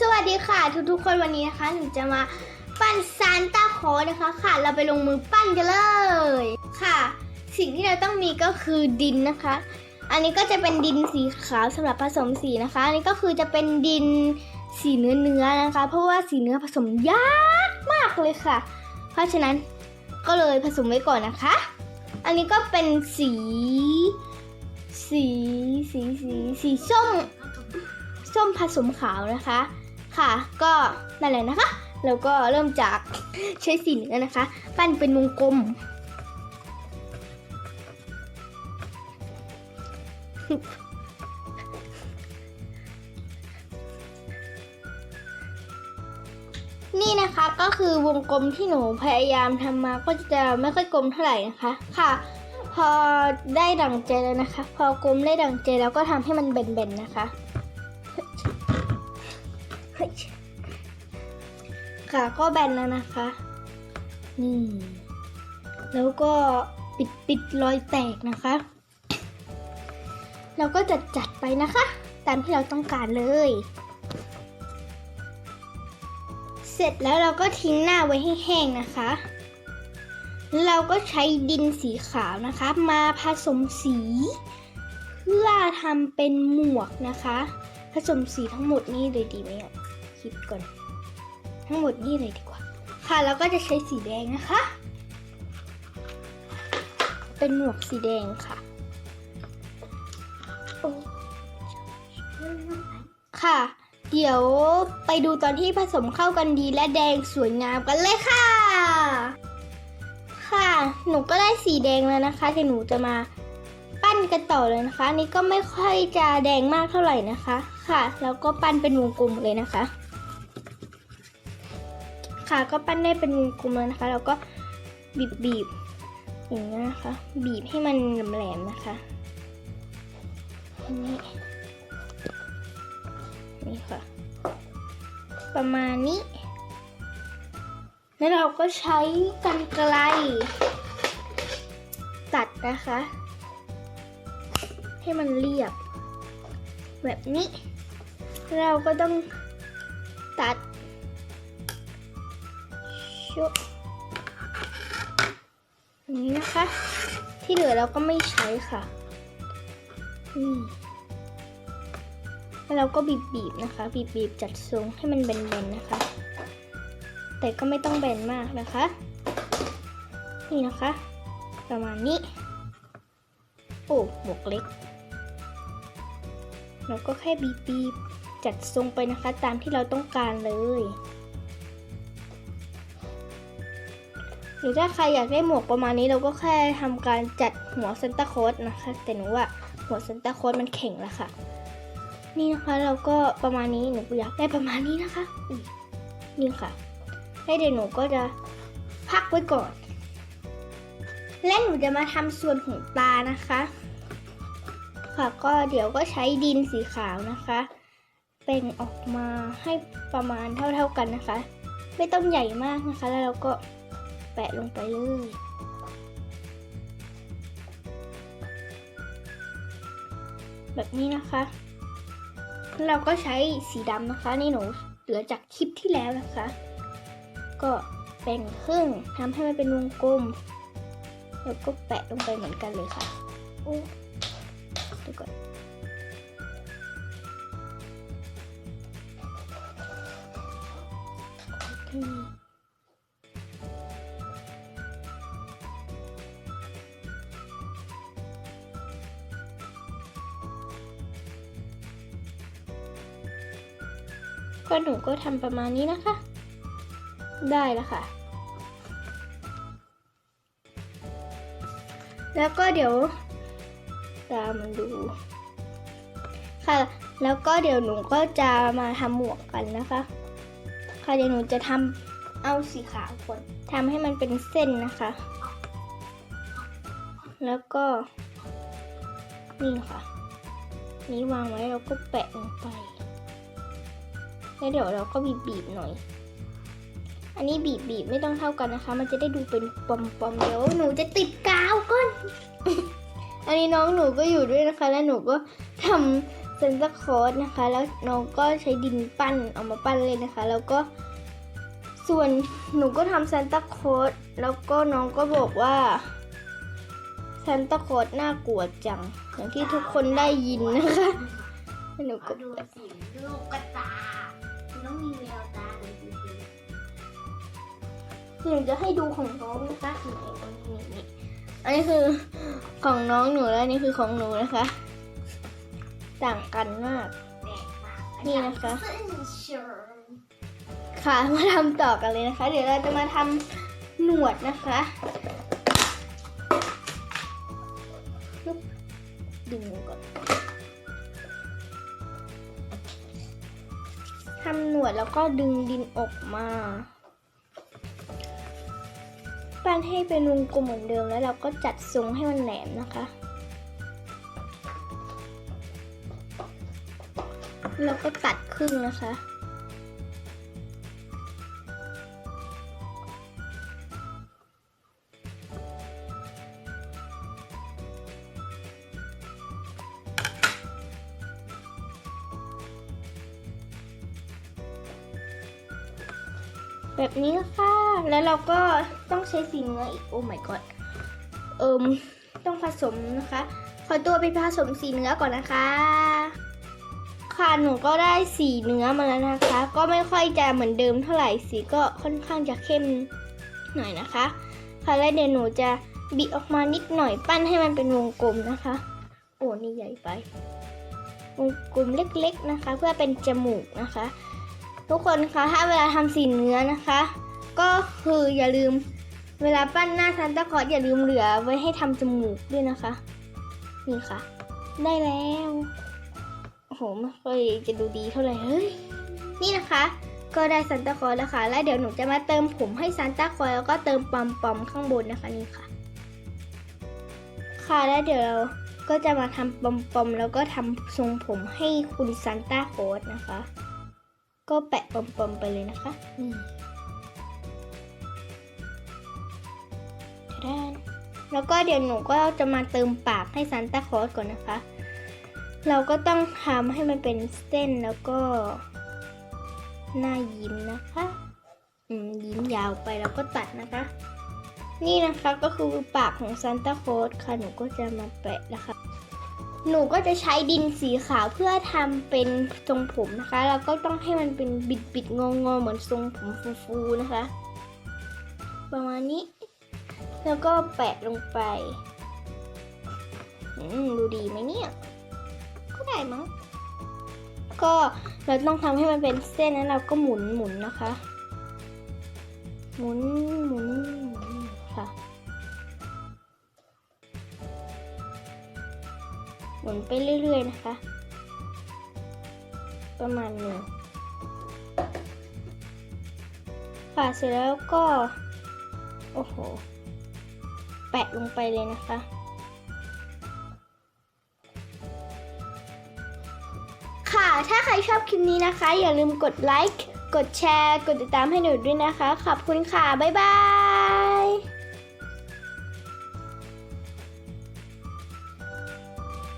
สวัสดีค่ะ ทุกๆคนวันนี้นะคะหนูจะมาปั้นซานต้าคอนะคะค่ะ เราไปลงมือปั้นกันเลยค่ะ สิ่งที่เราต้องมีก็คือดินนะคะ อันนี้ก็จะเป็นดินสีขาวสำหรับผสมสีนะคะ อันนี้ก็คือจะเป็นดินสีเนื้อเนื้อนะคะ เพราะว่าสีเนื้อผสมยากมากเลยค่ะ เพราะฉะนั้นก็เลยผสมไว้ก่อนนะคะ อันนี้ก็เป็นสี สีสีสีสีส้มส้มผสมขาวนะคะ ค่ะ ก็นั่นแหละนะคะ แล้วก็เริ่มจากใช้สีเนื้อนะคะ ปั้นเป็นวงกลมนี่นะคะก็คือวงกลมที่หนูพยายามทำมาก็จะไม่ค่อยกลมเท่าไหร่นะคะค่ะ พอได้ดั่งใจแล้วนะคะ พอกลมได้ดั่งใจแล้วก็ทำให้มันเบนๆนะคะ ค่ะก็แบนแล้วนะคะ นี่ แล้วก็ปิดปิดรอยแตกนะคะ เราก็จัดจัดไปนะคะ ตามที่เราต้องการเลย เสร็จแล้วเราก็ทิ้งหน้าไว้ให้แห้งนะคะ เราก็ใช้ดินสีขาวนะคะ มาผสมสี เพื่อทำเป็นหมวกนะคะ ผสมสีทั้งหมดนี่เลยดีไหมคิดก่อน ทั้งหมดนี่เลยดีกว่า ค่ะแล้วก็จะใช้สีแดงนะคะ เป็นหมวกสีแดงค่ะค่ะ เดี๋ยวไปดูตอนที่ผสมเข้ากันดีและแดงสวยงามกันเลยค่ะ ค่ะ หนูก็ได้สีแดงแล้วนะคะเดี๋ยวหนูจะมาปั้นกันต่อเลยนะคะนนี้ก็ไม่ค่อยจะแดงมากเท่าไหร่นะคะ ค่ะ แล้วก็ปั้นเป็นวงกลมเลยนะคะ ค่ะก็ปั้นได้เป็นวงกลมแล้วนะคะแล้วก็บีบบีบๆอย่างนี้นะคะ บีบให้มันแหลมๆนะคะนี่นี่ค่ะ ประมาณนี้ แล้วเราก็ใช้กันไกลตัดนะคะ ให้มันเรียบ แบบนี้ เราก็ต้องตัด ชุบอย่างนี้นะคะ ที่เหลือเราก็ไม่ใช้ค่ะนี่แล้วเราก็บีบๆนะคะ บีบๆจัดทรงให้มันแบนๆนะคะ แต่ก็ไม่ต้องแบนมากนะคะ นี่นะคะ ประมาณนี้ โอ้หมวกเล็กเราก็แค่บีบบีบจัดทรงไปนะคะ ตามที่เราต้องการเลย รือถ้าใครอยากได้หมวกประมาณนี้เราก็แค่ทำการจัดหัวซันตาคสนะคะ แต่หนูว่าหัวซันตาคสมันแข็งแล้วค่ะ นี่นะคะเราก็ประมาณนี้หนูอยากได้ประมาณนี้นะคะนี่ค่ะ ให้เดี๋ยวหนูก็จะพักไว้ก่อน และหนูจะมาทำส่วนของตานะคะ ค่ะก็เดี๋ยวก็ใช้ดินสีขาวนะคะเป่งออกมาให้ประมาณเท่าๆกันนะคะ ไม่ต้องใหญ่มากนะคะ แล้วเราก็ แปะลงไปเลย แบบนี้นะคะเราก็ใช้สีดำนะคะนี่หนูเหลือจากคลิปที่แล้วนะคะ ก็แบ่งครึ่งทำให้มันเป็นวงกลม แล้วก็แปะลงไปเหมือนกันเลยค่ะโอ้ดูก่อนอืม ก็หนูก็ทำประมาณนี้นะคะ ได้แล้วค่ะ แล้วก็เดี๋ยวตามมันดู ค่ะ แล้วก็เดี๋ยวหนูก็จะมาทำหมวกกันนะคะ ค่ะเดี๋ยวหนูจะทำเอาสีขาวก่อนทำให้มันเป็นเส้นนะคะ แล้วก็นี่ค่ะ นี้วางไว้แล้วก็แปะลงไป แล้วเดี๋ยวเราก็บีบๆหน่อย อันนี้บีบบีบไม่ต้องเท่ากันนะคะ มันจะได้ดูเป็นปอมๆเดี๋ยวหนูจะติดกาวก่อน อันนี้น้องหนูก็อยู่ด้วยนะคะ แล้วหนูก็ทเซนต์คอร์สนะคะ แล้วน้องก็ใช้ดินปั้นเอามาปั้นเลยนะคะ แล้วก็ส่วนหนูก็ทำซานตาคลอสแล้วก็น้องก็บอกว่าซานตาคลอสน่ากลัวจัง อย่างที่ทุกคนได้ยินนะคะ หนูขก็อดูสิลูกกระตา ต้องมีแววตาเลยจริงๆหนูจะให้ดูของน้องนะคะนี่นี่นี่อันนี้คือของน้องหนูแล้วนี่คือของหนูนะคะ ต่างกันมาก แตกต่างกันี่นะคะซึ่งเชิญค่ะมาทำต่อกันเลยนะคะ เดี๋ยวเราจะมาทำหนวดนะคะดึงก่อน ทำหนวดแล้วก็ดึงดินออกมา ปั้นให้เป็นวงกลมเหมือนเดิมแล้วเราก็จัดทรงให้มันแหลมนะคะแล้วก็ตัดครึ่งนะคะ แบบนี้ค่ะ แล้วเราก็ต้องใช้สีเนื้ออีก โอ้ my god เอิมต้องผสมนะคะ ขอตัวไปผสมสีเนื้อก่อนนะคะ ค่ะ หนูก็ได้สีเนื้อมาแล้วนะคะ ก็ไม่ค่อยจะเหมือนเดิมเท่าไหร่ สีก็ค่อนข้างจะเข้มหน่อยนะคะ ค่ะ แล้วเดี๋ยวหนูจะบิดออกมานิดหน่อยปั้นให้มันเป็นวงกลมนะคะ โอ้ นี่ใหญ่ไป วงกลมเล็กๆนะคะ เพื่อเป็นจมูกนะคะ ทุกคนคะถ้าเวลาทำสีเนื้อนะคะ ก็คืออย่าลืมเวลาปั้นหน้าซันตาคลอสอย่าลืมเหลือไว้ให้ทำจมูกด้วยนะคะ นี่ค่ะ ได้แล้วโอ้โหไม่ค่อยจะดูดีเท่าไหร่เฮ้ยนี่นะคะ ก็ได้ซันตาคลอสแล้วค่ะแล้วเดี๋ยวหนูจะมาเติมผมให้ซันตาคลอสแล้วก็เติมปอมปอมข้างบนนะคะนี่ค่ะ ค่ะแล้วเดี๋ยวเราก็จะมาทำปอมปอมแล้วก็ทำทรงผมให้คุณซันตาคลอสนะคะ ก็แปะปมๆไปเลยนะคะนี่ทะดานแล้วก็เดี๋ยวหนูก็จะมาเติมปากให้ซานตาคลอสก่อนนะคะ เราก็ต้องทำให้มันเป็นเส้นแล้วก็หน้ายิ้มนะคะ อืมยิ้มยาวไปแล้วก็ตัดนะคะ นี่นะคะก็คือปากของซานตาคลอสค่ะหนูก็จะมาแปะนะคะ หนูก็จะใช้ดินสีขาวเพื่อทำเป็นทรงผมนะคะแล้วก็ต้องให้มันเป็นบิดบิดงองอๆเหมือนทรงผมฟูๆนะคะ ประมาณนี้ แล้วก็แปะลงไปดูดีไหมเนี่ย ก็ได้มั้งก็เราต้องทำให้มันเป็นเส้นแล้วเราก็หมุนหมุนนะคะ หมุนหมุน มุนไปเรื่อย ๆ นะคะ ประมาณหนึ่งค่ะเสร็จแล้วก็ โอ้โห แปะลงไปเลยนะคะ ค่ะถ้าใครชอบคลิปนี้นะคะ อย่าลืมกดไลค์ กดแชร์ กดติดตามให้หนูด้วยนะคะ ขอบคุณค่ะ บ๊ายบาย